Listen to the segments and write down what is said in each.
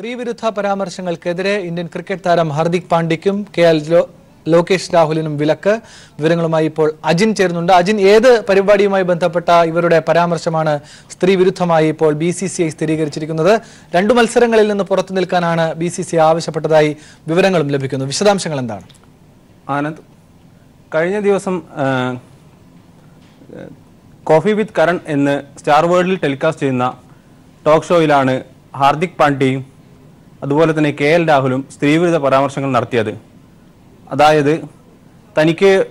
സ്ത്രീവിരുദ്ധ പരാമർശങ്ങൾക്കെതിരെ Indian cricket താരം ഹർദിക് പാണ്ഡ്യയ്ക്കും K L Lokesh രാഹുലിനും വിലക്ക്. വിവരങ്ങളുമായി ഇപ്പോൾ അജിൻ ചേരുന്നുണ്ട്. അജിൻ ഏത് പരിപാടിയുമായി ബന്ധപ്പെട്ട ഇവരുടെ പരാമർശമാണ് സ്ത്രീവിരുദ്ധമായി ഇപ്പോൾ ബി സി സി ഐ സ്ഥിരീകരിച്ചിരിക്കുന്നത്? രണ്ടു മത്സരങ്ങളിൽ നിന്ന് പുറത്തു നിൽക്കാനാണ് ബി സി സി ആവശ്യപ്പെട്ടതായി വിവരങ്ങളും ലഭിക്കുന്നു. വിശദാംശങ്ങൾ എന്താണ്? ആനന്ദ് കഴിഞ്ഞ ദിവസം കോഫി വിത്ത് കരൺ എന്ന് സ്റ്റാർ വേൾഡിൽ ടെലികാസ്റ്റ് ചെയ്യുന്ന ടോക്ക് ഷോയിലാണ് ഹാർദിക് പാണ്ഡ്യയും അതുപോലെ തന്നെ കെ എൽ രാഹുലും സ്ത്രീവിരുദ്ധ പരാമർശങ്ങൾ നടത്തിയത്. അതായത് തനിക്ക്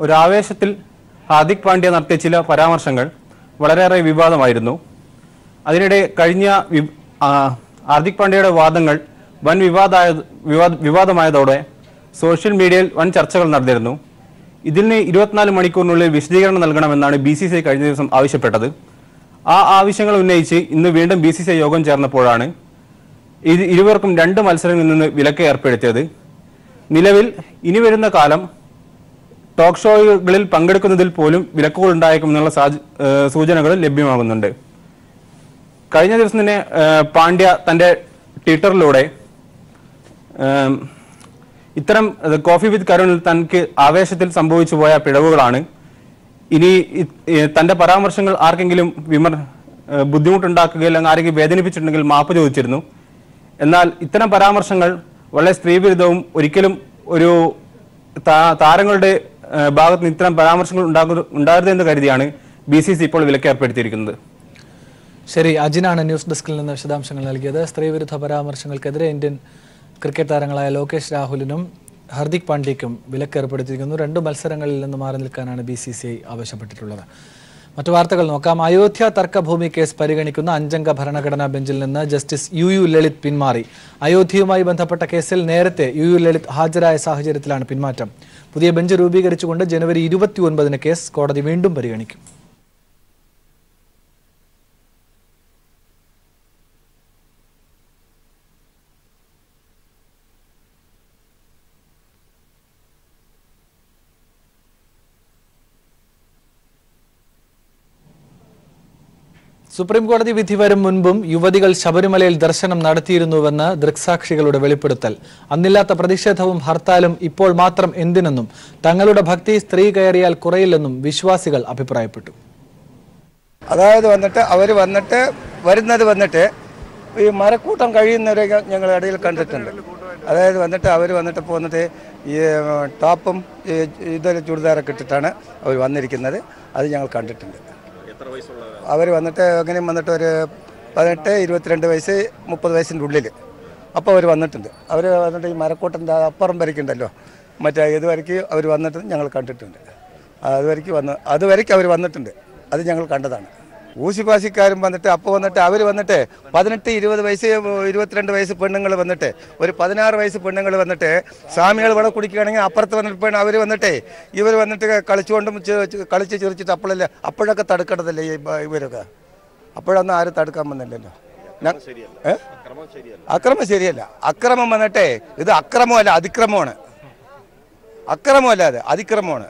ഒരു ആവേശത്തിൽ ഹാർദിക് പാണ്ഡ്യ നടത്തിയ ചില പരാമർശങ്ങൾ വളരെയേറെ വിവാദമായിരുന്നു. അതിനിടെ കഴിഞ്ഞ ഹാർദിക് പാണ്ഡ്യയുടെ വാദങ്ങൾ വൻ വിവാദമായ വിവാദ- വിവാദമായതോടെ സോഷ്യൽ മീഡിയയിൽ വൻ ചർച്ചകൾ നടന്നിരുന്നു. ഇതിന് ഇരുപത്തിനാല് മണിക്കൂറിനുള്ളിൽ വിശദീകരണം നൽകണമെന്നാണ് ബി സി സി ഐ കഴിഞ്ഞ ദിവസം ആവശ്യപ്പെട്ടത്. ആ ആവശ്യങ്ങൾ ഉന്നയിച്ച് ഇന്ന് വീണ്ടും ബി സി സി ഐ യോഗം ചേർന്നപ്പോഴാണ് ഇരുവർക്കും രണ്ട് മത്സരങ്ങളിൽ നിന്ന് വിലക്ക് ഏർപ്പെടുത്തിയത്. നിലവിൽ ഇനി വരുന്ന കാലം ടോക്ക് ഷോകളിൽ പങ്കെടുക്കുന്നതിൽ പോലും വിലക്കുകൾ ഉണ്ടായേക്കുമെന്നുള്ള സൂചനകൾ ലഭ്യമാകുന്നുണ്ട്. കഴിഞ്ഞ ദിവസം തന്നെ പാണ്ഡ്യ തന്റെ ട്വിറ്ററിലൂടെ ഇത്തരം കോഫി വിത്ത് കരുണിൽ തനിക്ക് ആവേശത്തിൽ സംഭവിച്ചു പോയ പിഴവുകളാണ്. ഇനി തന്റെ പരാമർശങ്ങൾ ആർക്കെങ്കിലും വിമർ ബുദ്ധിമുട്ടുണ്ടാക്കുകയോ അല്ലെങ്കിൽ ആരെങ്കിലും വേദനിപ്പിച്ചിട്ടുണ്ടെങ്കിൽ മാപ്പ് ചോദിച്ചിരുന്നു. എന്നാൽ ഇത്തരം പരാമർശങ്ങൾ വളരെ സ്ത്രീവിരുദ്ധവും ഒരിക്കലും ഒരു താരങ്ങളുടെ ഭാഗത്ത് നിന്ന് ഇത്തരം പരാമർശങ്ങൾ ഉണ്ടാകരുത് എന്ന് കരുതിയാണ് ബി സി സി ഇപ്പോൾ വിലക്കേർപ്പെടുത്തിയിരിക്കുന്നത് ശരി അജിനാണ് ന്യൂസ് ഡെസ്കിൽ നിന്ന് വിശദാംശങ്ങൾ നൽകിയത്. സ്ത്രീവിരുദ്ധ പരാമർശങ്ങൾക്കെതിരെ ഇന്ത്യൻ ക്രിക്കറ്റ് താരങ്ങളായ ലോകേഷ് രാഹുലിനും ഹർദിക് പാണ്ഡ്യയ്ക്കും വിലക്കേർപ്പെടുത്തിയിരിക്കുന്നു രണ്ടു മത്സരങ്ങളിൽ നിന്ന് മാറി നിൽക്കാനാണ് ബി ആവശ്യപ്പെട്ടിട്ടുള്ളത്. മറ്റു വാർത്തകൾ നോക്കാം. അയോധ്യ തർക്കഭൂമി കേസ് പരിഗണിക്കുന്ന അഞ്ചംഗ ഭരണഘടനാ ബെഞ്ചിൽ നിന്ന് ജസ്റ്റിസ് യു യു ലളിത് പിന്മാറി. അയോധ്യയുമായി ബന്ധപ്പെട്ട കേസിൽ നേരത്തെ യു യു ലളിത് ഹാജരായ സാഹചര്യത്തിലാണ് പിന്മാറ്റം. പുതിയ ബെഞ്ച് രൂപീകരിച്ചുകൊണ്ട് ജനുവരി ഇരുപത്തി കേസ് കോടതി വീണ്ടും പരിഗണിക്കും. സുപ്രീം കോടതി വിധി വരും മുൻപും യുവതികൾ ശബരിമലയിൽ ദർശനം നടത്തിയിരുന്നുവെന്ന് ദൃക്സാക്ഷികളുടെ വെളിപ്പെടുത്തൽ. അന്നില്ലാത്ത പ്രതിഷേധവും ഹർത്താലും ഇപ്പോൾ മാത്രം എന്തിനെന്നും തങ്ങളുടെ ഭക്തി സ്ത്രീ കയറിയാൽ കുറയില്ലെന്നും വിശ്വാസികൾ അഭിപ്രായപ്പെട്ടു. അതായത് വന്നിട്ട് അവർ വന്നിട്ട് വരുന്നത് വന്നിട്ട് ഈ മരക്കൂട്ടം കഴിയുന്നവരെ ഞങ്ങൾ ഇടയിൽ കണ്ടിട്ടുണ്ട്. അതായത് വന്നിട്ട് അവർ വന്നിട്ട് പോകുന്നത് ഈ ടോപ്പും ഇതൊരു ചുരിദാറൊക്കെ ഇട്ടിട്ടാണ് അവർ വന്നിരിക്കുന്നത്. അത് ഞങ്ങൾ കണ്ടിട്ടുണ്ട്. അവർ വന്നിട്ട് എങ്ങനെയും വന്നിട്ട് ഒരു പതിനെട്ട് ഇരുപത്തിരണ്ട് വയസ്സ് മുപ്പത് വയസ്സിന്റെ ഉള്ളിൽ. അപ്പോൾ അവർ വന്നിട്ടുണ്ട്. അവർ വന്നിട്ട് ഈ മരക്കൂട്ടന്റെ അപ്പുറം വരയ്ക്കുണ്ടല്ലോ മറ്റേ ഇതുവരയ്ക്ക് അവർ വന്നിട്ട് ഞങ്ങൾ കണ്ടിട്ടുണ്ട്. അതുവരയ്ക്ക് വന്ന് അതുവരയ്ക്ക് അവർ വന്നിട്ടുണ്ട്. അത് ഞങ്ങൾ കണ്ടതാണ്. ഊശിപാശിക്കാരും വന്നിട്ട് അപ്പോൾ വന്നിട്ട് അവർ വന്നിട്ട് പതിനെട്ട് ഇരുപത് വയസ്സ് ഇരുപത്തിരണ്ട് വയസ്സ് പെണ്ണുങ്ങൾ വന്നിട്ട് ഒരു പതിനാറ് വയസ്സ് പെണ്ണുങ്ങൾ വന്നിട്ട് സ്വാമികൾ ഇവിടെ കുടിക്കുകയാണെങ്കിൽ അപ്പുറത്ത് വന്നിട്ട് പെണ്ണ് അവർ വന്നിട്ട് ഇവർ വന്നിട്ട് കളിച്ചുകൊണ്ടും കളിച്ച് ചിരിച്ചിട്ട് അപ്പോഴല്ലേ അപ്പോഴൊക്കെ തടുക്കേണ്ടതല്ലേ ഇവരൊക്കെ? അപ്പോഴൊന്നും ആരും തടുക്കാൻ വന്നില്ലല്ലോ? അക്രമം ശരിയല്ല. അക്രമം വന്നിട്ടേ ഇത് അക്രമമല്ല അതിക്രമമാണ്. അക്രമമല്ല അത് അതിക്രമമാണ്.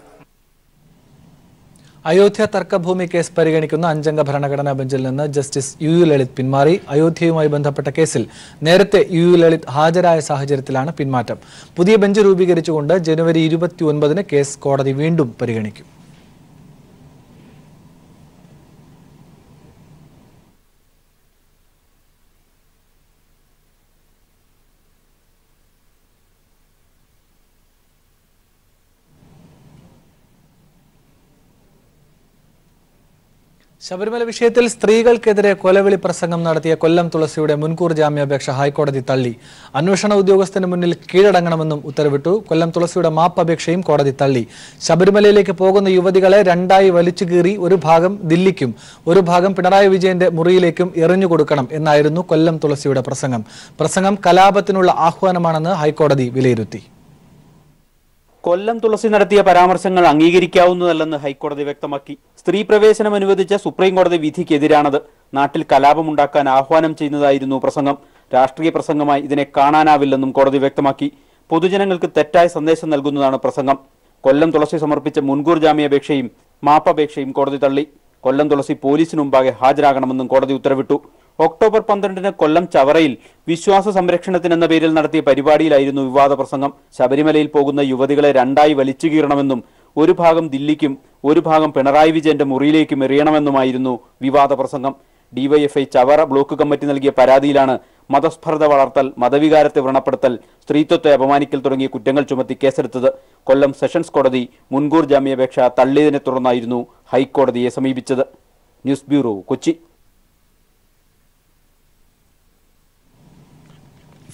അയോധ്യ തർക്കഭൂമി കേസ് പരിഗണിക്കുന്ന അഞ്ചംഗ ഭരണഘടനാ ബെഞ്ചിൽ നിന്ന് ജസ്റ്റിസ് യു യു ലളിത് പിന്മാറി. അയോധ്യയുമായി ബന്ധപ്പെട്ട കേസിൽ നേരത്തെ യു യു ലളിത് ഹാജരായ സാഹചര്യത്തിലാണ് പിന്മാറ്റം. പുതിയ ബെഞ്ച് രൂപീകരിച്ചുകൊണ്ട് ജനുവരി ഇരുപത്തി കേസ് കോടതി വീണ്ടും പരിഗണിക്കും. ശബരിമല വിഷയത്തിൽ സ്ത്രീകൾക്കെതിരെ കൊലവിളി പ്രസംഗം നടത്തിയ കൊല്ലം തുളസിയുടെ മുൻകൂർ ജാമ്യാപേക്ഷ ഹൈക്കോടതി തള്ളി. അന്വേഷണ ഉദ്യോഗസ്ഥന് മുന്നിൽ കീഴടങ്ങണമെന്നും ഉത്തരവിട്ടു. കൊല്ലം തുളസിയുടെ മാപ്പപേക്ഷയും കോടതി തള്ളി. ശബരിമലയിലേക്ക് പോകുന്ന യുവതികളെ രണ്ടായി വലിച്ചു കീറി ഒരു ഭാഗം ദില്ലിക്കും ഒരു ഭാഗം പിണറായി വിജയന്റെ മുറിയിലേക്കും എറിഞ്ഞുകൊടുക്കണം എന്നായിരുന്നു കൊല്ലം തുളസിയുടെ പ്രസംഗം. പ്രസംഗം കലാപത്തിനുള്ള ആഹ്വാനമാണെന്ന് ഹൈക്കോടതി വിലയിരുത്തി. കൊല്ലം തുളസി നടത്തിയ പരാമർശങ്ങൾ അംഗീകരിക്കാവുന്നതല്ലെന്ന് ഹൈക്കോടതി വ്യക്തമാക്കി. സ്ത്രീ പ്രവേശനം അനുവദിച്ച സുപ്രീം കോടതി വിധിക്കെതിരാണത്. നാട്ടിൽ കലാപമുണ്ടാക്കാൻ ആഹ്വാനം ചെയ്യുന്നതായിരുന്നു പ്രസംഗം. രാഷ്ട്രീയ പ്രസംഗമായി ഇതിനെ കാണാനാവില്ലെന്നും കോടതി വ്യക്തമാക്കി. പൊതുജനങ്ങൾക്ക് തെറ്റായ സന്ദേശം നൽകുന്നതാണ് പ്രസംഗം. കൊല്ലം തുളസി സമർപ്പിച്ച മുൻകൂർ ജാമ്യാപേക്ഷയും മാപ്പപേക്ഷയും കോടതി തള്ളി. കൊല്ലം തുളസി പോലീസിന് മുമ്പാകെ ഹാജരാകണമെന്നും കോടതി ഉത്തരവിട്ടു. ഒക്ടോബർ പന്ത്രണ്ടിന് കൊല്ലം ചവറയിൽ വിശ്വാസ സംരക്ഷണത്തിനെന്ന പേരിൽ നടത്തിയ പരിപാടിയിലായിരുന്നു വിവാദ പ്രസംഗം ശബരിമലയിൽ പോകുന്ന യുവതികളെ രണ്ടായി വലിച്ചു കീറണമെന്നും ഒരു ഭാഗം ദില്ലിക്കും ഒരു ഭാഗം പിണറായി വിജയന്റെ മുറിയിലേക്കും എറിയണമെന്നുമായിരുന്നു വിവാദ പ്രസംഗം ഡിവൈഎഫ്ഐ ചവറ ബ്ലോക്ക് കമ്മിറ്റി നൽകിയ പരാതിയിലാണ് മതസ്പർദ്ധ വളർത്തൽ മതവികാരത്തെ വ്രണപ്പെടുത്തൽ സ്ത്രീത്വത്തെ അപമാനിക്കൽ തുടങ്ങിയ കുറ്റങ്ങൾ ചുമത്തി കേസെടുത്തത്. കൊല്ലം സെഷൻസ് കോടതി മുൻകൂർ ജാമ്യാപേക്ഷ തള്ളിയതിനെ തുടർന്നായിരുന്നു ഹൈക്കോടതിയെ സമീപിച്ചത്. News bureau Kochi.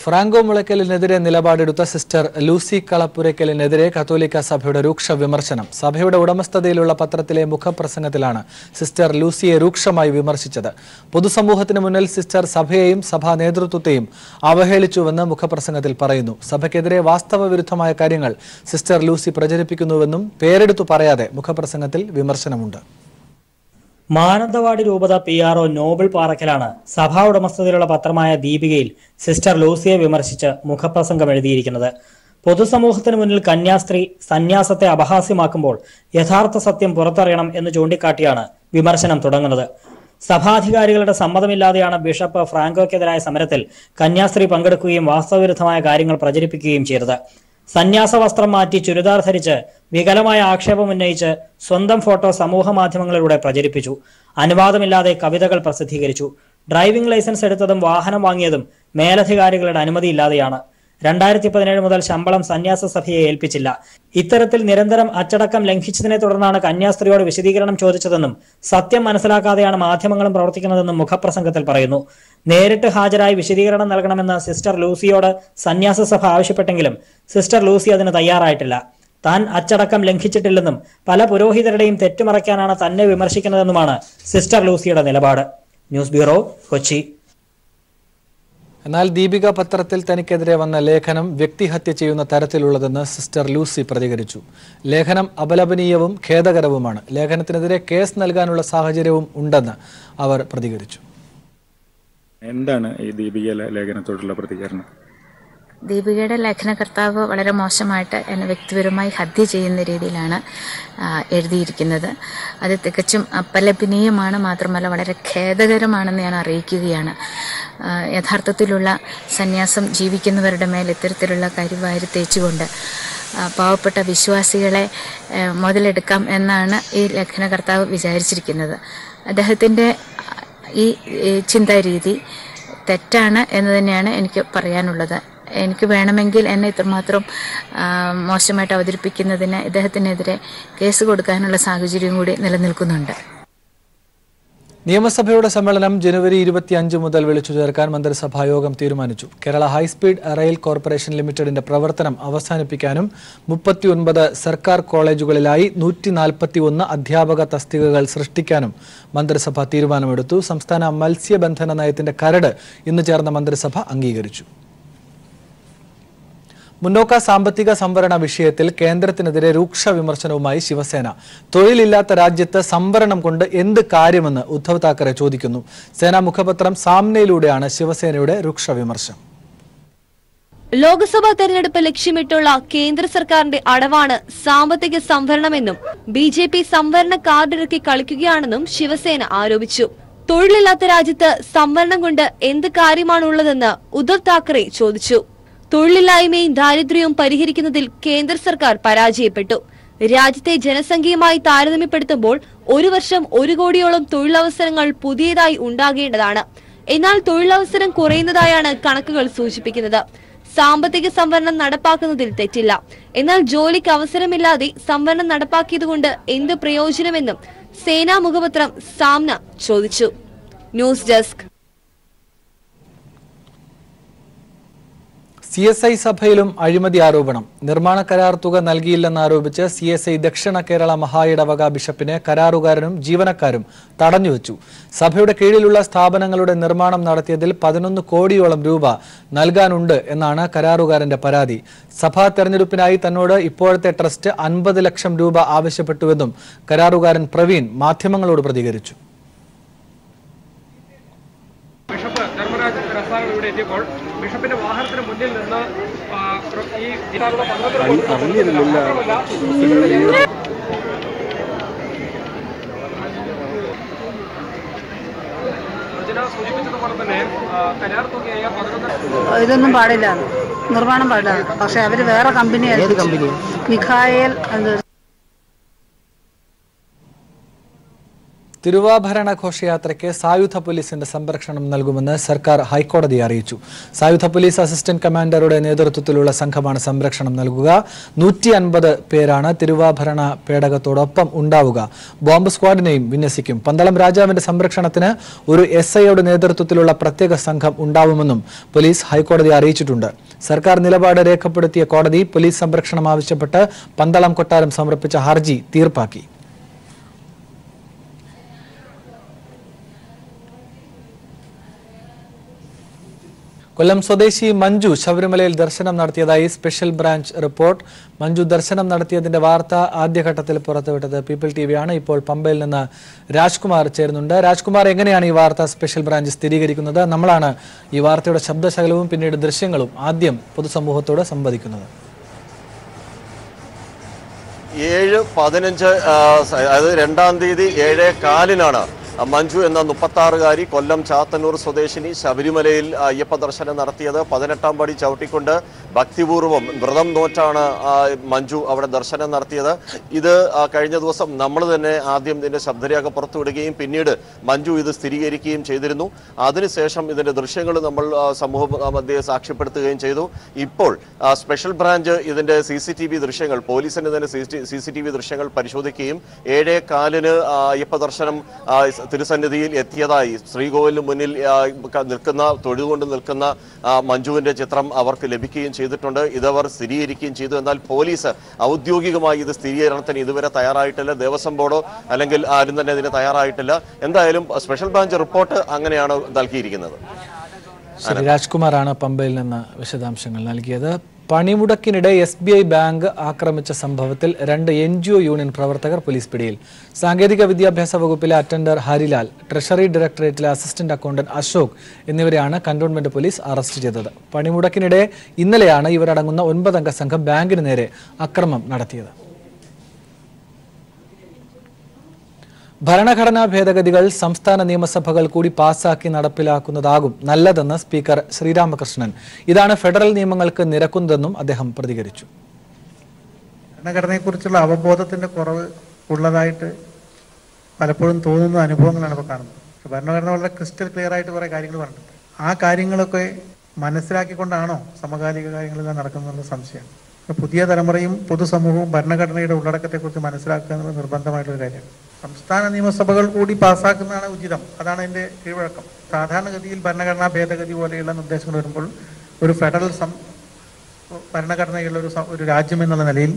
ഫ്രാങ്കോ മുളയ്ക്കലിനെതിരെ നിലപാടെടുത്ത സിസ്റ്റർ ലൂസി കളപ്പുരയ്ക്കലിനെതിരെ കത്തോലിക്ക സഭയുടെ രൂക്ഷ വിമർശനം. സഭയുടെ ഉടമസ്ഥതയിലുള്ള പത്രത്തിലെ മുഖപ്രസംഗത്തിലാണ് സിസ്റ്റർ ലൂസിയെ രൂക്ഷമായി വിമർശിച്ചത്. പൊതുസമൂഹത്തിന് മുന്നിൽ സിസ്റ്റർ സഭയെയും സഭാ നേതൃത്വത്തെയും അവഹേളിച്ചുവെന്ന് മുഖപ്രസംഗത്തിൽ പറയുന്നു. സഭയ്ക്കെതിരെ വാസ്തവ വിരുദ്ധമായ കാര്യങ്ങൾ സിസ്റ്റർ ലൂസി പ്രചരിപ്പിക്കുന്നുവെന്നും പേരെടുത്തു പറയാതെ മുഖപ്രസംഗത്തിൽ വിമർശനമുണ്ട്. മാനന്തവാടി രൂപത പി ആർ ഒ നോബിൾ പാറക്കലാണ് സഭാ ഉടമസ്ഥതയിലുള്ള പത്രമായ ദീപികയിൽ സിസ്റ്റർ ലൂസിയെ വിമർശിച്ച് മുഖപ്രസംഗം എഴുതിയിരിക്കുന്നത്. പൊതുസമൂഹത്തിന് മുന്നിൽ കന്യാസ്ത്രീ സന്യാസത്തെ അപഹാസ്യമാക്കുമ്പോൾ യഥാർത്ഥ സത്യം പുറത്തറിയണം എന്ന് ചൂണ്ടിക്കാട്ടിയാണ് വിമർശനം തുടങ്ങുന്നത്. സഭാധികാരികളുടെ സമ്മതമില്ലാതെയാണ് ബിഷപ്പ് ഫ്രാങ്കോയ്ക്കെതിരായ സമരത്തിൽ കന്യാസ്ത്രീ പങ്കെടുക്കുകയും വാസ്തവവിരുദ്ധമായ കാര്യങ്ങൾ പ്രചരിപ്പിക്കുകയും ചെയ്തത്. സന്യാസ വസ്ത്രം മാറ്റി ചുരിദാർ ധരിച്ച് വികലമായ ആക്ഷേപം ഉന്നയിച്ച് സ്വന്തം ഫോട്ടോ സമൂഹ മാധ്യമങ്ങളിലൂടെ പ്രചരിപ്പിച്ചു. അനുവാദമില്ലാതെ കവിതകൾ പ്രസിദ്ധീകരിച്ചു. ഡ്രൈവിംഗ് ലൈസൻസ് എടുത്തതും വാഹനം വാങ്ങിയതും മേലധികാരികളുടെ അനുമതിയില്ലാതെയാണ് രണ്ടായിരത്തി പതിനേഴ് മുതൽ ശമ്പളം സന്യാസ സഭയെ ഏൽപ്പിച്ചില്ല. ഇത്തരത്തിൽ നിരന്തരം അച്ചടക്കം ലംഘിച്ചതിനെ തുടർന്നാണ് കന്യാസ്ത്രീയോട് വിശദീകരണം ചോദിച്ചതെന്നും സത്യം മനസ്സിലാക്കാതെയാണ് മാധ്യമങ്ങളും പ്രവർത്തിക്കുന്നതെന്നും മുഖപ്രസംഗത്തിൽ പറയുന്നു. നേരിട്ട് ഹാജരായി വിശദീകരണം നൽകണമെന്ന് സിസ്റ്റർ ലൂസിയോട് സന്യാസ സഭ ആവശ്യപ്പെട്ടെങ്കിലും സിസ്റ്റർ ലൂസി അതിന് തയ്യാറായിട്ടില്ല. താൻ അച്ചടക്കം ലംഘിച്ചിട്ടില്ലെന്നും പല പുരോഹിതരുടെയും തെറ്റുമറയ്ക്കാനാണ് തന്നെ വിമർശിക്കുന്നതെന്നുമാണ് സിസ്റ്റർ ലൂസിയുടെ നിലപാട്. News bureau Kochi. എന്നാൽ ദീപിക പത്രത്തിൽ തനിക്കെതിരെ വന്ന ലേഖനം വ്യക്തിഹത്യ ചെയ്യുന്ന തരത്തിലുള്ളതെന്ന് സിസ്റ്റർ ലൂസി പ്രതികരിച്ചു. ലേഖനം അപലപനീയവും ഖേദകരവുമാണ്. ലേഖനത്തിനെതിരെ കേസ് നൽകാനുള്ള സാഹചര്യവും ഉണ്ടെന്ന് അവർ പ്രതികരിച്ചു. എന്താണ് ഈ ദീപിക ലേഖനത്തോടുള്ള പ്രതികരണം? ദീപികയുടെ ലേഖനകർത്താവ് വളരെ മോശമായിട്ട് എന്നെ വ്യക്തിപരമായി ഹത്യ ചെയ്യുന്ന രീതിയിലാണ് എഴുതിയിരിക്കുന്നത്. അത് തികച്ചും അപലപനീയമാണ് മാത്രമല്ല വളരെ ഖേദകരമാണെന്ന് ഞാൻ അറിയിക്കുകയാണ്. യഥാർത്ഥത്തിലുള്ള സന്യാസം ജീവിക്കുന്നവരുടെ മേൽ ഇത്തരത്തിലുള്ള കരിവാരി തേച്ചുകൊണ്ട് പാവപ്പെട്ട വിശ്വാസികളെ മുതലെടുക്കാം എന്നാണ് ഈ ലേഖനകർത്താവ് വിചാരിച്ചിരിക്കുന്നത്. അദ്ദേഹത്തിന്റെ ഈ ചിന്താരീതി തെറ്റാണ് എന്ന് തന്നെയാണ് എനിക്ക് പറയാനുള്ളത്. എനിക്ക് വേണമെങ്കിൽ എന്നെ ഇത്രമാത്രം മോശമായിട്ട് അവതരിപ്പിക്കുന്നതിന് ഇദ്ദേഹത്തിനെതിരെ കേസ് കൊടുക്കാനുള്ള സാഹചര്യം കൂടി നിലനിൽക്കുന്നുണ്ട്. നിയമസഭയുടെ സമ്മേളനം ജനുവരി ഇരുപത്തിയഞ്ച് മുതൽ വിളിച്ചു ചേർക്കാൻ മന്ത്രിസഭായോഗം തീരുമാനിച്ചു. കേരള ഹൈസ്പീഡ് റെയിൽ കോർപ്പറേഷൻ ലിമിറ്റഡിന്റെ പ്രവർത്തനം അവസാനിപ്പിക്കാനും മുപ്പത്തിയൊൻപത് സർക്കാർ കോളേജുകളിലായി നൂറ്റി നാൽപ്പത്തിയൊന്ന് അധ്യാപക തസ്തികകൾ സൃഷ്ടിക്കാനും മന്ത്രിസഭ തീരുമാനമെടുത്തു. സംസ്ഥാന മത്സ്യബന്ധന നയത്തിന്റെ കരട് ഇന്ന് ചേർന്ന മന്ത്രിസഭ അംഗീകരിച്ചു. മുന്നോക്ക സാമ്പത്തിക സംവരണ വിഷയത്തിൽ കേന്ദ്രത്തിനെതിരെ രൂക്ഷ വിമർശനവുമായി ശിവസേന. തൊഴിലില്ലാത്ത രാജ്യത്ത് സംവരണം കൊണ്ട് എന്ത് കാര്യമെന്ന് ഉദ്ധവ് താക്കറെ ചോദിക്കുന്നു. സേനാ മുഖപത്രം സാമ്നയിലൂടെയാണ് ശിവസേനയുടെ രൂക്ഷ വിമർശനം. ലോക്സഭാ തെരഞ്ഞെടുപ്പ് ലക്ഷ്യമിട്ടുള്ള കേന്ദ്ര സർക്കാരിന്റെ അടവാണ് സാമ്പത്തിക സംവരണമെന്നും ബി ജെ പി സംവരണ കാർഡിറക്കി കളിക്കുകയാണെന്നും ശിവസേന ആരോപിച്ചു. തൊഴിലില്ലാത്ത രാജ്യത്ത് സംവരണം കൊണ്ട് എന്ത് കാര്യമാണുള്ളതെന്ന് ഉദ്ധവ് താക്കറെ ചോദിച്ചു. തൊഴിലില്ലായ്മയും ദാരിദ്ര്യവും പരിഹരിക്കുന്നതിൽ കേന്ദ്ര സർക്കാർ പരാജയപ്പെട്ടു. രാജ്യത്തെ ജനസംഖ്യയുമായി താരതമ്യപ്പെടുത്തുമ്പോൾ ഒരു വർഷം ഒരു കോടിയോളം തൊഴിലവസരങ്ങൾ പുതിയതായി ഉണ്ടാകേണ്ടതാണ്. എന്നാൽ തൊഴിലവസരം കുറയുന്നതായാണ് കണക്കുകൾ സൂചിപ്പിക്കുന്നത്. സാമ്പത്തിക സംവരണം നടപ്പാക്കുന്നതിൽ തെറ്റില്ല. എന്നാൽ ജോലിക്ക് അവസരമില്ലാതെ സംവരണം നടപ്പാക്കിയതുകൊണ്ട് എന്ത് പ്രയോജനമെന്നും സേനാ മുഖപത്രം സാംന ചോദിച്ചു. News desk. C S I സഭയിലും അഴിമതി ആരോപണം. നിർമ്മാണ കരാർ തുക നൽകിയില്ലെന്നാരോപിച്ച് സി എസ് ഐ ദക്ഷിണ കേരള മഹായിടവക ബിഷപ്പിനെ കരാറുകാരനും ജീവനക്കാരും തടഞ്ഞുവച്ചു സഭയുടെ കീഴിലുള്ള സ്ഥാപനങ്ങളുടെ നിർമ്മാണം നടത്തിയതിൽ പതിനൊന്ന് കോടിയോളം രൂപ നൽകാനുണ്ട് എന്നാണ് കരാറുകാരന്റെ പരാതി. സഭാ തെരഞ്ഞെടുപ്പിനായി തന്നോട് ഇപ്പോഴത്തെ ട്രസ്റ്റ് അൻപത് ലക്ഷം രൂപ ആവശ്യപ്പെട്ടുവെന്നും കരാറുകാരൻ പ്രവീൺ മാധ്യമങ്ങളോട് പ്രതികരിച്ചു. ഇവിടെ എത്തിയപ്പോൾ ബിഷപ്പിന്റെ വാഹനത്തിന് മുന്നിൽ നിന്ന് ഈ പതിനൊന്ന് ഇതൊന്നും പാടില്ല. നിർമ്മാണം പാടില്ല. പക്ഷെ അവർ വേറെ കമ്പനി മിഖായേൽ തിരുവാഭരണ ഘോഷയാത്രയ്ക്ക് സായുധ പോലീസിന്റെ സംരക്ഷണം നൽകുമെന്ന് സർക്കാർ ഹൈക്കോടതിയെ അറിയിച്ചു. സായുധ പോലീസ് അസിസ്റ്റന്റ് കമാൻഡറുടെ നേതൃത്വത്തിലുള്ള സംഘമാണ് സംരക്ഷണം നൽകുക. നൂറ്റി അൻപത് പേരാണ് തിരുവാഭരണ പേടകത്തോടൊപ്പം ഉണ്ടാവുക. ബോംബ് സ്ക്വാഡിനെയും വിന്യസിക്കും. പന്തളം രാജാവിന്റെ സംരക്ഷണത്തിന് ഒരു എസ് ഐയുടെ നേതൃത്വത്തിലുള്ള പ്രത്യേക സംഘം ഉണ്ടാവുമെന്നും പോലീസ് ഹൈക്കോടതി അറിയിച്ചിട്ടുണ്ട്. സർക്കാർ നിലപാട് രേഖപ്പെടുത്തിയ കോടതി പോലീസ് സംരക്ഷണം ആവശ്യപ്പെട്ട് പന്തളം കൊട്ടാരം സമർപ്പിച്ച ഹർജി തീർപ്പാക്കി. കൊല്ലം സ്വദേശി മഞ്ജു ശബരിമലയിൽ ദർശനം നടത്തിയതായി സ്പെഷ്യൽ ബ്രാഞ്ച് റിപ്പോർട്ട്. മഞ്ജു ദർശനം നടത്തിയതിന്റെ വാർത്ത ആദ്യഘട്ടത്തിൽ പുറത്തുവിട്ടത് പീപ്പിൾ ടി ആണ് ഇപ്പോൾ പമ്പയിൽ നിന്ന് രാജ്കുമാർ ചേരുന്നുണ്ട്. രാജ്കുമാർ എങ്ങനെയാണ് ഈ വാർത്ത സ്പെഷ്യൽ ബ്രാഞ്ച് സ്ഥിരീകരിക്കുന്നത്? നമ്മളാണ് ഈ വാർത്തയുടെ ശബ്ദശകലവും പിന്നീട് ദൃശ്യങ്ങളും ആദ്യം പൊതുസമൂഹത്തോട് സംവദിക്കുന്നത്. ഏഴ് പതിനഞ്ച് അതായത് രണ്ടാം തീയതി ഏഴേ കാലിനാണ് മഞ്ജു എന്ന മുപ്പത്താറുകാരി കൊല്ലം ചാത്തന്നൂർ സ്വദേശിനി ശബരിമലയിൽ അയ്യപ്പ ദർശനം നടത്തിയത് പതിനെട്ടാം പടി ചവിട്ടിക്കൊണ്ട് ഭക്തിപൂർവം വ്രതം നോറ്റാണ് മഞ്ജു അവിടെ ദർശനം നടത്തിയത്. ഇത് കഴിഞ്ഞ ദിവസം നമ്മൾ തന്നെ ആദ്യം ഇതിന്റെ ശബ്ദരേഖ പുറത്തുവിടുകയും പിന്നീട് മഞ്ജു ഇത് സ്ഥിരീകരിക്കുകയും ചെയ്തിരുന്നു. അതിനുശേഷം ഇതിന്റെ ദൃശ്യങ്ങൾ നമ്മൾ സമൂഹ മധ്യയെ സാക്ഷ്യപ്പെടുത്തുകയും ചെയ്തു. ഇപ്പോൾ സ്പെഷ്യൽ ബ്രാഞ്ച് ഇതിന്റെ സി സി ടി വി ദൃശ്യങ്ങൾ പോലീസിന്റെ തന്നെ സി സി ടി വി ദൃശ്യങ്ങൾ പരിശോധിക്കുകയും ഏഴേ കാലിന് അയ്യപ്പ ദർശനം തിരുസന്നിധിയിൽ എത്തിയതായി ശ്രീകോവിലിന് മുന്നിൽ നിൽക്കുന്ന തൊഴുതുകൊണ്ട് നിൽക്കുന്ന മഞ്ജുവിന്റെ ചിത്രം അവർക്ക് ലഭിക്കുകയും ചെയ്തിട്ടുണ്ട്. ഇതവർ സ്ഥിരീകരിക്കുകയും ചെയ്തു. എന്നാൽ പോലീസ് ഔദ്യോഗികമായി ഇത് സ്ഥിരീകരണത്തിന് ഇതുവരെ തയ്യാറായിട്ടില്ല. ദേവസ്വം ബോർഡോ അല്ലെങ്കിൽ ആരും തന്നെ ഇതിന് തയ്യാറായിട്ടില്ല. എന്തായാലും സ്പെഷ്യൽ ബ്രാഞ്ച് റിപ്പോർട്ട് അങ്ങനെയാണ് നൽകിയിരിക്കുന്നത്. രാജ്കുമാറാണ് പമ്പയിൽ നിന്ന് വിശദാംശങ്ങൾ നൽകിയത്. പണിമുടക്കിനിടെ എസ് ബി ഐ ബാങ്ക് ആക്രമിച്ച സംഭവത്തിൽ രണ്ട് എൻ ജി ഒ യൂണിയൻ പ്രവർത്തകർ പോലീസ് പിടിയിൽ. സാങ്കേതിക വിദ്യാഭ്യാസ വകുപ്പിലെ അറ്റൻഡർ ഹരിലാൽ ട്രഷറി ഡയറക്ടറേറ്റിലെ അസിസ്റ്റന്റ് അക്കൗണ്ടന്റ് അശോക് എന്നിവരെയാണ് കന്റോൺമെന്റ് പോലീസ് അറസ്റ്റ് ചെയ്തത്. പണിമുടക്കിനിടെ ഇന്നലെയാണ് ഇവരടങ്ങുന്ന ഒൻപതംഗ സംഘം ബാങ്കിന് നേരെ അക്രമം നടത്തിയത്. ഭരണഘടനാ ഭേദഗതികൾ സംസ്ഥാന നിയമസഭകൾ കൂടി പാസാക്കി നടപ്പിലാക്കുന്നതാകും നല്ലതെന്ന് സ്പീക്കർ ശ്രീരാമകൃഷ്ണൻ. ഇതാണ് ഫെഡറൽ നിയമങ്ങൾക്ക് നിരക്കുന്നതെന്നും അദ്ദേഹം പ്രതികരിച്ചു. ഭരണഘടനയെക്കുറിച്ചുള്ള അവബോധത്തിന്റെ കുറവ് ഉള്ളതായിട്ട് പലപ്പോഴും തോന്നുന്ന അനുഭവങ്ങളാണ് ഇപ്പോൾ കാണുന്നത്. ഭരണഘടന വളരെ ക്രിസ്റ്റൽ ക്ലിയർ ആയിട്ട് കുറേ കാര്യങ്ങൾ പറഞ്ഞിട്ടുണ്ട്. ആ കാര്യങ്ങളൊക്കെ മനസ്സിലാക്കിക്കൊണ്ടാണോ സമകാലിക കാര്യങ്ങളെല്ലാം നടക്കുന്നതെന്നുള്ള സംശയം? പുതിയ തലമുറയും പൊതുസമൂഹവും ഭരണഘടനയുടെ ഉള്ളടക്കത്തെക്കുറിച്ച് മനസ്സിലാക്കുക എന്നുള്ളത് നിർബന്ധമായിട്ടുള്ള കാര്യമാണ്. സംസ്ഥാന നിയമസഭകൾ കൂടി പാസ്സാക്കുന്നതാണ് ഉചിതം. അതാണ് എന്റെ കീഴ്വഴക്കം. സാധാരണഗതിയിൽ ഭരണഘടനാ ഭേദഗതി പോലെയുള്ള നിർദ്ദേശങ്ങൾ വരുമ്പോൾ ഒരു ഫെഡറൽ സം ഭരണഘടനയുള്ള ഒരു ഒരു രാജ്യം എന്നുള്ള നിലയിൽ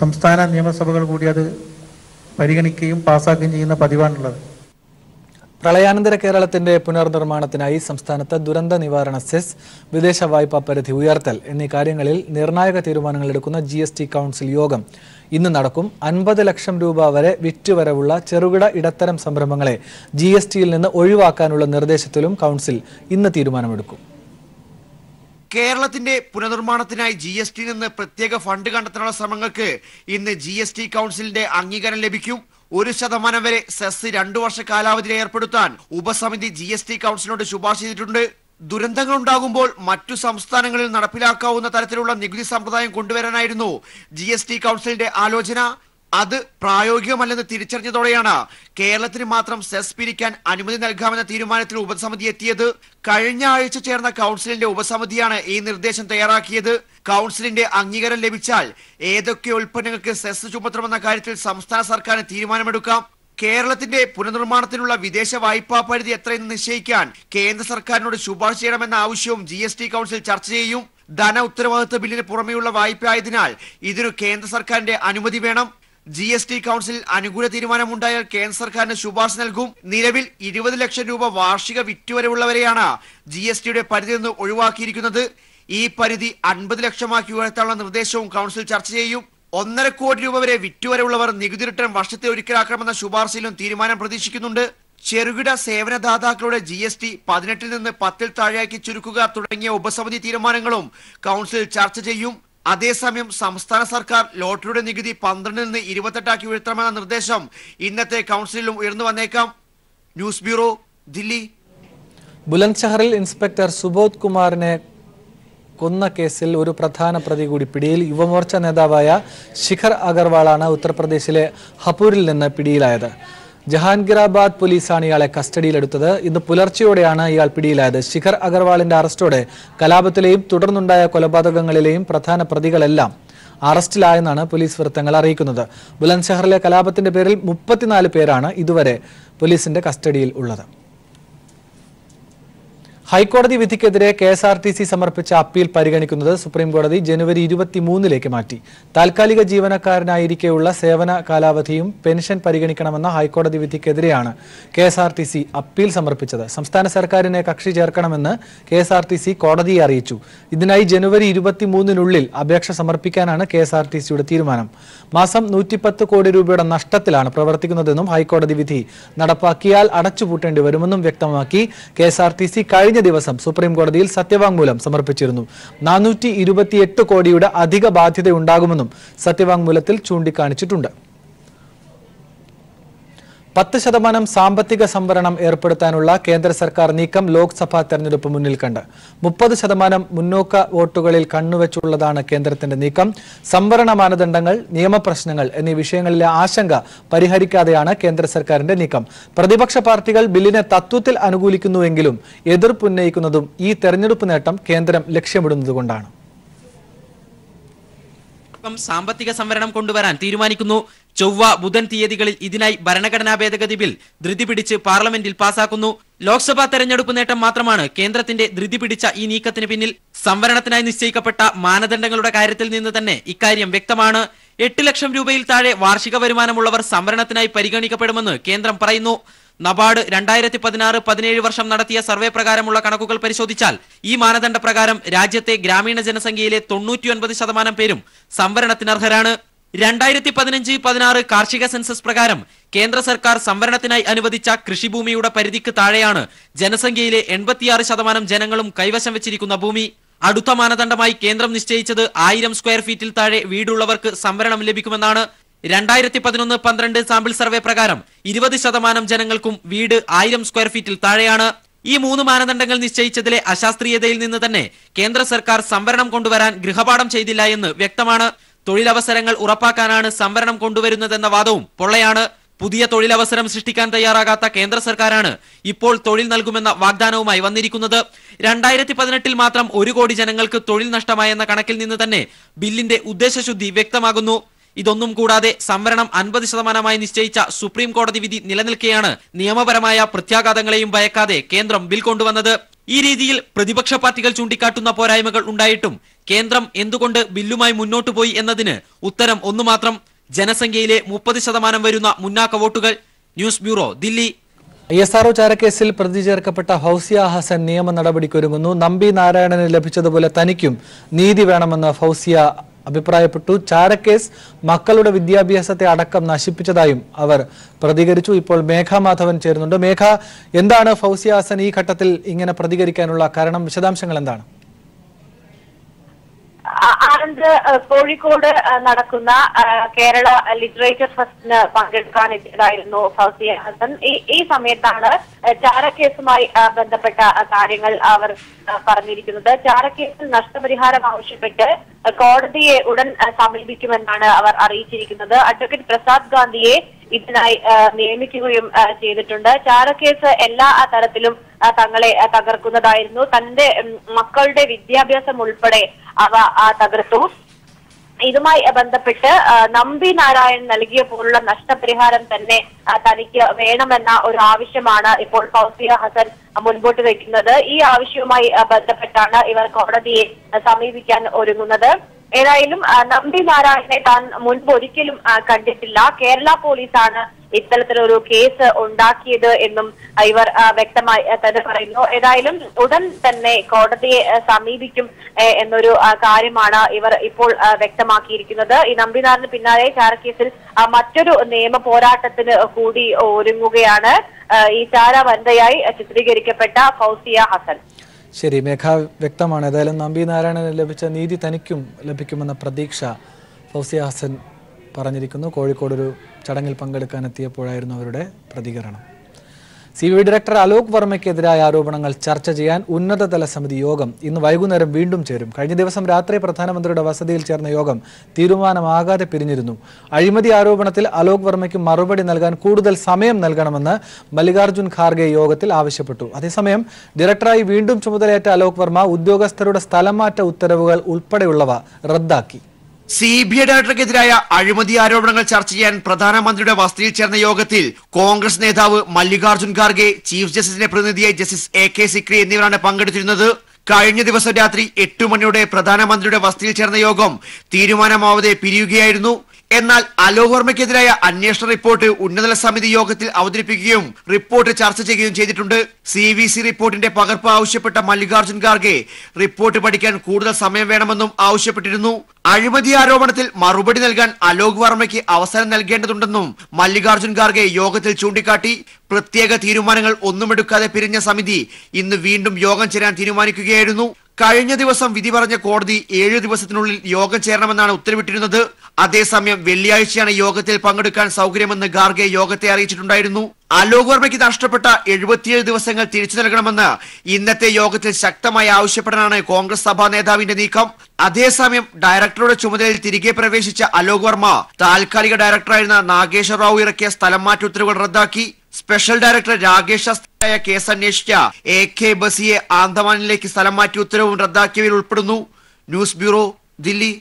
സംസ്ഥാന നിയമസഭകൾ കൂടി അത് പരിഗണിക്കുകയും പാസ്സാക്കുകയും ചെയ്യുന്ന പതിവാണുള്ളത്. പ്രളയാനന്തര കേരളത്തിന്റെ പുനർനിർമ്മാണത്തിനായി സംസ്ഥാനത്ത് ദുരന്ത നിവാരണ സെസ് വിദേശ വായ്പാ പരിധി ഉയർത്തൽ എന്നീ കാര്യങ്ങളിൽ നിർണായക തീരുമാനങ്ങൾ എടുക്കുന്ന ജി എസ് ടി കൗൺസിൽ യോഗം. ഇന്ന് നടക്കും അൻപത് ലക്ഷം രൂപ വരെ വിറ്റുവരവുള്ള ചെറുകിട ഇടത്തരം സംരംഭങ്ങളെ ജി എസ് ടിയിൽ നിന്ന് ഒഴിവാക്കാനുള്ള നിർദ്ദേശത്തിലും കൗൺസിൽ ഇന്ന് തീരുമാനമെടുക്കും. കേരളത്തിന്റെ പുനർനിർമ്മാണത്തിനായി ജി എസ് ടി നിന്ന് പ്രത്യേക ഫണ്ട് കണ്ടെത്താനുള്ള ശ്രമങ്ങൾക്ക് ഇന്ന് ജി എസ് ടി കൗൺസിലിന്റെ അംഗീകാരം ലഭിക്കും. ഒരു ശതമാനം വരെ സെസ് രണ്ടു വർഷ കാലാവധിയിൽ ഏർപ്പെടുത്താൻ ഉപസമിതി ജി എസ് ടി കൗൺസിലിനോട് ശുപാർശ ചെയ്തിട്ടുണ്ട്. ദുരന്തങ്ങൾ ഉണ്ടാകുമ്പോൾ മറ്റു സംസ്ഥാനങ്ങളിൽ നടപ്പിലാക്കാവുന്ന തരത്തിലുള്ള നികുതി സമ്പ്രദായം കൊണ്ടുവരാനായിരുന്നു ജി എസ് ടി കൗൺസിലിന്റെ ആലോചന. അത് പ്രായോഗികമല്ലെന്ന് തിരിച്ചറിഞ്ഞതോടെയാണ് കേരളത്തിന് മാത്രം സെസ് പിരിക്കാൻ അനുമതി നൽകാമെന്ന തീരുമാനത്തിൽ ഉപസമിതി എത്തിയത്. കഴിഞ്ഞ ആഴ്ച ചേർന്ന കൗൺസിലിന്റെ ഉപസമിതിയാണ് ഈ നിർദ്ദേശം തയ്യാറാക്കിയത്. കൗൺസിലിന്റെ അംഗീകാരം ലഭിച്ചാൽ ഏതൊക്കെ ഉൽപ്പന്നങ്ങൾക്ക് സെസ് ചുമത്തണമെന്ന കാര്യത്തിൽ സംസ്ഥാന സർക്കാരിന് തീരുമാനമെടുക്കാം. കേരളത്തിന്റെ പുനർനിർമ്മാണത്തിനുള്ള വിദേശ വായ്പാ പരിധി എത്രയെന്ന് നിശ്ചയിക്കാൻ കേന്ദ്ര സർക്കാരിനോട് ശുപാർശ ചെയ്യണമെന്ന ആവശ്യവും ജി എസ് ടി കൗൺസിൽ ചർച്ച ചെയ്യും. ധന ഉത്തരവാദിത്വ ബില്ലിന് പുറമെയുള്ള വായ്പ ആയതിനാൽ ഇതിനു കേന്ദ്ര സർക്കാരിന്റെ അനുമതി വേണം. ജി എസ് ടി കൗൺസിൽ അനുകൂല തീരുമാനമുണ്ടായാൽ കേന്ദ്ര സർക്കാരിന് ശുപാർശ നൽകും. നിലവിൽ ഇരുപത് ലക്ഷം രൂപ വാർഷിക വിറ്റുവരവുള്ളവരെയാണ് ജി എസ് ടിയുടെ പരിധി നിന്ന് ഒഴിവാക്കിയിരിക്കുന്നത്. ഈ പരിധി അൻപത് ലക്ഷമാക്കി ഉയർത്താനുള്ള നിർദ്ദേശവും കൗൺസിൽ ചർച്ച ചെയ്യും. ഒന്നര കോടി രൂപ വരെ വിറ്റുവരവുള്ളവർ നികുതി റിട്ടേൺ വർഷത്തെ ഒരിക്കലാക്കണമെന്ന ശുപാർശയിലും തീരുമാനം പ്രതീക്ഷിക്കുന്നുണ്ട്. ചെറുകിട സേവനദാതാക്കളുടെ ജി എസ് ടി പതിനെട്ടിൽ നിന്ന് പത്തിൽ താഴെയാക്കി ചുരുക്കുക തുടങ്ങിയ ഉപസമിതി തീരുമാനങ്ങളും കൗൺസിൽ ചർച്ച ചെയ്യും. അതേസമയം സംസ്ഥാന സർക്കാർ ലോട്ടറിയുടെ നികുതി പന്ത്രണ്ടിൽ നിന്ന് ഇരുപത്തെട്ടാക്കി ഉയർത്തണമെന്ന നിർദ്ദേശം ഇന്നത്തെ കൗൺസിലിലും ഉയർന്നു വന്നേക്കാം. News bureau Delhi. ബുലന്ദ്ഷഹറിൽ inspector Subodh കുമാറിനെ കൊന്ന കേസിൽ ഒരു പ്രധാന പ്രതി കൂടി പിടിയിൽ യുവമോർച്ച നേതാവായ ശിഖർ അഗർവാളാണ് ഉത്തർപ്രദേശിലെ ഹപൂരിൽ നിന്ന് പിടിയിലായത്. ജഹാൻഗീറാബാദ് പോലീസാണ് ഇയാളെ കസ്റ്റഡിയിലെടുത്തത്. ഇന്ന് പുലർച്ചെയോടെയാണ് ഇയാൾ പിടിയിലായത്. ശിഖർ അഗർവാളിന്റെ അറസ്റ്റോടെ കലാപത്തിലെയും തുടർന്നുണ്ടായ കൊലപാതകങ്ങളിലെയും പ്രധാന പ്രതികളെല്ലാം അറസ്റ്റിലായെന്നാണ് പോലീസ് വൃത്തങ്ങൾ അറിയിക്കുന്നത്. ബുലന്ദ്ഷഹറിലെ കലാപത്തിന്റെ പേരിൽ മുപ്പത്തിനാല് പേരാണ് ഇതുവരെ പോലീസിന്റെ കസ്റ്റഡിയിൽ ഉള്ളത്. ഹൈക്കോടതി വിധിക്കെതിരെ K S R T C സമർപ്പിച്ച അപ്പീൽ പരിഗണിക്കുന്നത് സുപ്രീംകോടതി ജനുവരി ഇരുപത്തിമൂന്നിലേക്ക് മാറ്റി. താൽക്കാലിക ജീവനക്കാരനായിരിക്കെയുള്ള സേവന കാലാവധിയും പെൻഷൻ പരിഗണിക്കണമെന്ന ഹൈക്കോടതി വിധിക്കെതിരെയാണ് കെ എസ് അപ്പീൽ സമർപ്പിച്ചത്. സംസ്ഥാന സർക്കാരിനെ കക്ഷി ചേർക്കണമെന്ന് K S R T C കോടതിയെ അറിയിച്ചു. ഇതിനായി ജനുവരി ഇരുപത്തിമൂന്നിനുള്ളിൽ അപേക്ഷ സമർപ്പിക്കാനാണ് കെ എസ് തീരുമാനം. മാസം നൂറ്റിപ്പത്ത് കോടി രൂപയുടെ നഷ്ടത്തിലാണ് പ്രവർത്തിക്കുന്നതെന്നും ഹൈക്കോടതി വിധി നടപ്പാക്കിയാൽ അടച്ചുപൂട്ടേണ്ടി വരുമെന്നും വ്യക്തമാക്കി K S R T C കഴിഞ്ഞ ദിവസം സുപ്രീം കോടതിയിൽ സത്യവാങ്മൂലം സമർപ്പിച്ചിരുന്നു. നാനൂറ്റി കോടിയുടെ അധിക ബാധ്യതയുണ്ടാകുമെന്നും സത്യവാങ്മൂലത്തിൽ ചൂണ്ടിക്കാണിച്ചിട്ടുണ്ട്. പത്ത് ശതമാനം സാമ്പത്തിക സംവരണം ഏർപ്പെടുത്താനുള്ള കേന്ദ്ര സർക്കാർ നീക്കം ലോക്സഭാ തെരഞ്ഞെടുപ്പ് മുന്നിൽ കണ്ട്. മുപ്പത് ശതമാനം മുന്നോക്ക വോട്ടുകളിൽ കണ്ണുവെച്ചുള്ളതാണ് കേന്ദ്രത്തിന്റെ നീക്കം. സംവരണ മാനദണ്ഡങ്ങൾ നിയമപ്രശ്നങ്ങൾ എന്നീ വിഷയങ്ങളിലെ ആശങ്ക പരിഹരിക്കാതെയാണ് കേന്ദ്ര സർക്കാരിന്റെ നീക്കം. പ്രതിപക്ഷ പാർട്ടികൾ ബില്ലിനെ തത്വത്തിൽ അനുകൂലിക്കുന്നുവെങ്കിലും എതിർപ്പുന്നയിക്കുന്നതും ഈ തെരഞ്ഞെടുപ്പ് നേട്ടം കേന്ദ്രം ലക്ഷ്യമിടുന്നതുകൊണ്ടാണ്. സാമ്പത്തിക സംവരണം കൊണ്ടുവരാൻ തീരുമാനിക്കുന്നു. ചൊവ്വ ബുധൻ തീയതികളിൽ ഇതിനായി ഭരണഘടനാ ഭേദഗതി ബിൽ ധൃതി പിടിച്ച് പാർലമെന്റിൽ പാസാക്കുന്നു. ലോക്സഭാ തെരഞ്ഞെടുപ്പ് നേട്ടം മാത്രമാണ് കേന്ദ്രത്തിന്റെ ധൃതി പിടിച്ച ഈ നീക്കത്തിന് പിന്നിൽ. സംവരണത്തിനായി നിശ്ചയിക്കപ്പെട്ട മാനദണ്ഡങ്ങളുടെ കാര്യത്തിൽ നിന്ന് തന്നെ ഇക്കാര്യം വ്യക്തമാണ്. എട്ട് ലക്ഷം രൂപയിൽ താഴെ വാർഷിക വരുമാനമുള്ളവർ സംവരണത്തിനായി പരിഗണിക്കപ്പെടുമെന്ന് കേന്ദ്രം പറയുന്നു. നബാർഡ് രണ്ടായിരത്തി പതിനാറ് പതിനേഴ് വർഷം നടത്തിയ സർവേ പ്രകാരമുള്ള കണക്കുകൾ പരിശോധിച്ചാൽ ഈ മാനദണ്ഡ പ്രകാരം രാജ്യത്തെ ഗ്രാമീണ ജനസംഖ്യയിലെ തൊണ്ണൂറ്റിയൊൻപത് ശതമാനം പേരും സംവരണത്തിനർഹരാണ്. രണ്ടായിരത്തി പതിനഞ്ച് പതിനാറ് കാർഷിക സെൻസസ് പ്രകാരം കേന്ദ്ര സർക്കാർ സംവരണത്തിനായി അനുവദിച്ച കൃഷിഭൂമിയുടെ പരിധിക്ക് താഴെയാണ് ജനസംഖ്യയിലെ എൺപത്തിയാറ് ശതമാനം ജനങ്ങളും കൈവശം വെച്ചിരിക്കുന്ന ഭൂമി. അടുത്ത മാനദണ്ഡമായി കേന്ദ്രം നിശ്ചയിച്ചത് ആയിരം സ്ക്വയർ ഫീറ്റിൽ താഴെ വീടുള്ളവർക്ക് സംവരണം ലഭിക്കുമെന്നാണ് രണ്ടായിരത്തി പതിനൊന്ന് പന്ത്രണ്ട് സാമ്പിൾ സർവേ പ്രകാരം ഇരുപത് ശതമാനം ജനങ്ങൾക്കും വീട് ആയിരം സ്ക്വയർ ഫീറ്റിൽ താഴെയാണ്. ഈ മൂന്ന് മാനദണ്ഡങ്ങൾ നിശ്ചയിച്ചതിലെ അശാസ്ത്രീയതയിൽ നിന്ന് തന്നെ കേന്ദ്ര സർക്കാർ സംവരണം കൊണ്ടുവരാൻ ഗൃഹപാഠം ചെയ്തില്ല എന്ന് വ്യക്തമാണ്. തൊഴിലവസരങ്ങൾ ഉറപ്പാക്കാനാണ് സംവരണം കൊണ്ടുവരുന്നതെന്ന വാദവും പൊള്ളയാണ്. പുതിയ തൊഴിലവസരം സൃഷ്ടിക്കാൻ തയ്യാറാകാത്ത കേന്ദ്ര സർക്കാരാണ് ഇപ്പോൾ തൊഴിൽ നൽകുമെന്ന വാഗ്ദാനവുമായി വന്നിരിക്കുന്നത്. രണ്ടായിരത്തി പതിനെട്ടിൽ മാത്രം ഒരു കോടി ജനങ്ങൾക്ക് തൊഴിൽ നഷ്ടമായെന്ന കണക്കിൽ നിന്ന് തന്നെ ബില്ലിന്റെ ഉദ്ദേശശുദ്ധി വ്യക്തമാകുന്നു. ഇതൊന്നും കൂടാതെ സംവരണം അൻപത് ശതമാനമായി നിശ്ചയിച്ച സുപ്രീം കോടതി വിധി നിലനിൽക്കെയാണ് നിയമപരമായ പ്രത്യാഘാതങ്ങളെയും ഭയക്കാതെ കേന്ദ്രം ബിൽ കൊണ്ടുവന്നത്. ഈ രീതിയിൽ പ്രതിപക്ഷ പാർട്ടികൾ ചൂണ്ടിക്കാട്ടുന്ന പോരായ്മകൾ ഉണ്ടായിട്ടും കേന്ദ്രം എന്തുകൊണ്ട് ബില്ലുമായി മുന്നോട്ടു പോയി എന്നതിന് ഉത്തരം ഒന്നു മാത്രം ജനസംഖ്യയിലെ മുപ്പത് ശതമാനം വരുന്ന മുന്നാക്ക വോട്ടുകൾ. News bureau Delhi. I S R O ചാരക്കേസിൽ പ്രതി ചേർക്കപ്പെട്ട ഹൗസിയ ഹസൻ നിയമ നടപടിക്കൊരുങ്ങുന്നു. നമ്പി നാരായണന് ലഭിച്ചതുപോലെ തനിക്കും നീതി വേണമെന്ന് ഫൗസിയ അഭിപ്രായപ്പെട്ടു. ചാരക്കേസ് മക്കളുടെ വിദ്യാഭ്യാസത്തെ അടക്കം നശിപ്പിച്ചതായും അവർ പ്രതികരിച്ചു. ഇപ്പോൾ മേഘ മാധവൻ ചേരുന്നുണ്ട്. മേഘ എന്താണ് ഫൗസിയ ഹസൻ ഈ ഘട്ടത്തിൽ ഇങ്ങനെ പ്രതികരിക്കാനുള്ള കാരണം? വിശദാംശങ്ങൾ എന്താണ്? ആനന്ദ് കോഴിക്കോട് നടക്കുന്ന കേരള ലിറ്ററേച്ചർ ഫെസ്റ്റിന് പങ്കെടുക്കാൻ എത്തിയതായിരുന്നു ഫൗസിയ ഹസൻ. ഈ സമയത്താണ് ചാരക്കേസുമായി ബന്ധപ്പെട്ട കാര്യങ്ങൾ അവർ പറഞ്ഞിരിക്കുന്നത്. ചാരക്കേസിൽ നഷ്ടപരിഹാരം ആവശ്യപ്പെട്ട് കോടതിയെ ഉടൻ സമീപിക്കുമെന്നാണ് അവർ അറിയിച്ചിരിക്കുന്നത്. അഡ്വക്കേറ്റ് പ്രസാദ് ഗാന്ധിയെ ഇതിനായി നിയമിക്കുകയും ചെയ്തിട്ടുണ്ട്. ചാരക്കേസ് എല്ലാ തരത്തിലും തങ്ങളെ തകർക്കുന്നതായിരുന്നു. തന്റെ മക്കളുടെ വിദ്യാഭ്യാസം ഉൾപ്പെടെ അവ തകർത്തു. ഇതുമായി ബന്ധപ്പെട്ട് നമ്പി നാരായൺ നൽകിയ പോലുള്ള നഷ്ടപരിഹാരം തന്നെ തനിക്ക് വേണമെന്ന ഒരു ആവശ്യമാണ് ഇപ്പോൾ ഫൗസിയ ഹസൻ മുൻപോട്ട് വയ്ക്കുന്നത് ഈ ആവശ്യവുമായി ബന്ധപ്പെട്ടാണ് ഇവർ കോടതിയെ സമീപിക്കാൻ ഒരുങ്ങുന്നത്. ഏതായാലും നമ്പി നാരായണനെ താൻ മുൻപ് ഒരിക്കലും കണ്ടിട്ടില്ല. കേരള പോലീസാണ് ഇത്തരത്തിലൊരു കേസ് ഉണ്ടാക്കിയത് എന്നും ഇവർ വ്യക്തമായി തന്നെ പറയുന്നു. ഏതായാലും ഉടൻ തന്നെ കോടതിയെ സമീപിക്കും എന്നൊരു കാര്യമാണ് ഇവർ ഇപ്പോൾ വ്യക്തമാക്കിയിരിക്കുന്നത്. ഈ നമ്പിനാറിന് പിന്നാലെ ചാരക്കേസിൽ കേസിൽ മറ്റൊരു നിയമ പോരാട്ടത്തിന് കൂടി ഒരുങ്ങുകയാണ്. ഈ ചാര വനിതയായി ചിത്രീകരിക്കപ്പെട്ട ഫൗസിയ ഹസൻ. ശരി മേഘ വ്യക്തമാണ്. ഏതായാലും നമ്പി നാരായണന് ലഭിച്ച നീതി തനിക്കും ലഭിക്കുമെന്ന പ്രതീക്ഷ ഫൗസിയ ഹസൻ പറഞ്ഞിരിക്കുന്നു. കോഴിക്കോട് ഒരു ചടങ്ങിൽ പങ്കെടുക്കാൻ എത്തിയപ്പോഴായിരുന്നു അവരുടെ പ്രതികരണം. സി ബി ഡയറക്ടർ അലോക് വർമ്മയ്ക്കെതിരായ ആരോപണങ്ങൾ ചർച്ച ചെയ്യാൻ ഉന്നതതല സമിതി യോഗം ഇന്ന് വൈകുന്നേരം വീണ്ടും ചേരും. കഴിഞ്ഞ ദിവസം രാത്രി പ്രധാനമന്ത്രിയുടെ വസതിയിൽ ചേർന്ന യോഗം തീരുമാനമാകാതെ പിരിഞ്ഞിരുന്നു. അഴിമതി ആരോപണത്തിൽ അലോക് വർമ്മയ്ക്ക് മറുപടി നൽകാൻ കൂടുതൽ സമയം നൽകണമെന്ന് മല്ലികാർജുൻ ഖാർഗെ യോഗത്തിൽ ആവശ്യപ്പെട്ടു. അതേസമയം ഡയറക്ടറായി വീണ്ടും ചുമതലയേറ്റ അലോക് വർമ്മ ഉദ്യോഗസ്ഥരുടെ സ്ഥലംമാറ്റ ഉത്തരവുകൾ ഉൾപ്പെടെയുള്ളവ റദ്ദാക്കി. സി ബി ഐ ഡയറക്ടർക്കെതിരായ അഴിമതി ആരോപണങ്ങൾ ചർച്ച ചെയ്യാൻ പ്രധാനമന്ത്രിയുടെ വസതിയിൽ ചേർന്ന യോഗത്തിൽ കോൺഗ്രസ് നേതാവ് മല്ലികാർജുൻ ഖാർഗെ ചീഫ് ജസ്റ്റിസിന്റെ പ്രതിനിധിയായി ജസ്റ്റിസ് എ കെ സിക്രി എന്നിവരാണ് പങ്കെടുത്തിരുന്നത്. കഴിഞ്ഞ ദിവസം രാത്രി എട്ടു മണിയോടെ പ്രധാനമന്ത്രിയുടെ വസതിയിൽ ചേർന്ന യോഗം തീരുമാനമാവാതെ പിരിയുകയായിരുന്നു. എന്നാൽ അലോക് വർമ്മയ്ക്കെതിരായ അന്വേഷണ റിപ്പോർട്ട് ഉന്നതല സമിതി യോഗത്തിൽ അവതരിപ്പിക്കുകയും റിപ്പോർട്ട് ചർച്ച ചെയ്യുകയും ചെയ്തിട്ടുണ്ട്. സി വി സി റിപ്പോർട്ടിന്റെ പകർപ്പ് ആവശ്യപ്പെട്ട മല്ലികാർജുൻ ഖാർഗെ റിപ്പോർട്ട് പഠിക്കാൻ കൂടുതൽ സമയം വേണമെന്നും ആവശ്യപ്പെട്ടിരുന്നു. അഴിമതി ആരോപണത്തിൽ മറുപടി നൽകാൻ അലോക് വർമ്മയ്ക്ക് അവസരം നൽകേണ്ടതുണ്ടെന്നും മല്ലികാർജുൻ ഖാർഗെ യോഗത്തിൽ ചൂണ്ടിക്കാട്ടി. പ്രത്യേക തീരുമാനങ്ങൾ ഒന്നുമെടുക്കാതെ പിരിഞ്ഞ സമിതി ഇന്ന് വീണ്ടും യോഗം ചേരാൻ തീരുമാനിക്കുകയായിരുന്നു. കഴിഞ്ഞ ദിവസം വിധി പറഞ്ഞ കോടതി ഏഴ് ദിവസത്തിനുള്ളിൽ യോഗം ചേരണമെന്നാണ് ഉത്തരവിട്ടിരുന്നത്. അതേസമയം വെള്ളിയാഴ്ചയാണ് യോഗത്തിൽ പങ്കെടുക്കാൻ സൗകര്യമെന്ന് ഗാർഗെ യോഗത്തെ അറിയിച്ചിട്ടുണ്ടായിരുന്നു. അലോക് വർമ്മയ്ക്ക് നഷ്ടപ്പെട്ട എഴുപത്തിയേഴ് ദിവസങ്ങൾ തിരിച്ചു നൽകണമെന്ന് ഇന്നത്തെ യോഗത്തിൽ ശക്തമായി ആവശ്യപ്പെടാനാണ് കോൺഗ്രസ് സഭാ നേതാവിന്റെ നീക്കം. അതേസമയം ഡയറക്ടറുടെ ചുമതലയിൽ തിരികെ പ്രവേശിച്ച അലോക് വർമ്മ താൽക്കാലിക ഡയറക്ടറായിരുന്ന നാഗേശ്വർ റാവു ഇറക്കിയ സ്ഥലം മാറ്റ ഉത്തരവുകൾ റദ്ദാക്കി. സ്പെഷ്യൽ ഡയറക്ടർ രാകേഷ് ശാസ്ത്രിയായ കേസ് അന്വേഷിച്ച എ കെ ബസിയെ ആന്തമാനിലേക്ക് സ്ഥലം മാറ്റി ഉത്തരവും റദ്ദാക്കിയവയിൽ ഉൾപ്പെടുന്നു. News bureau Delhi.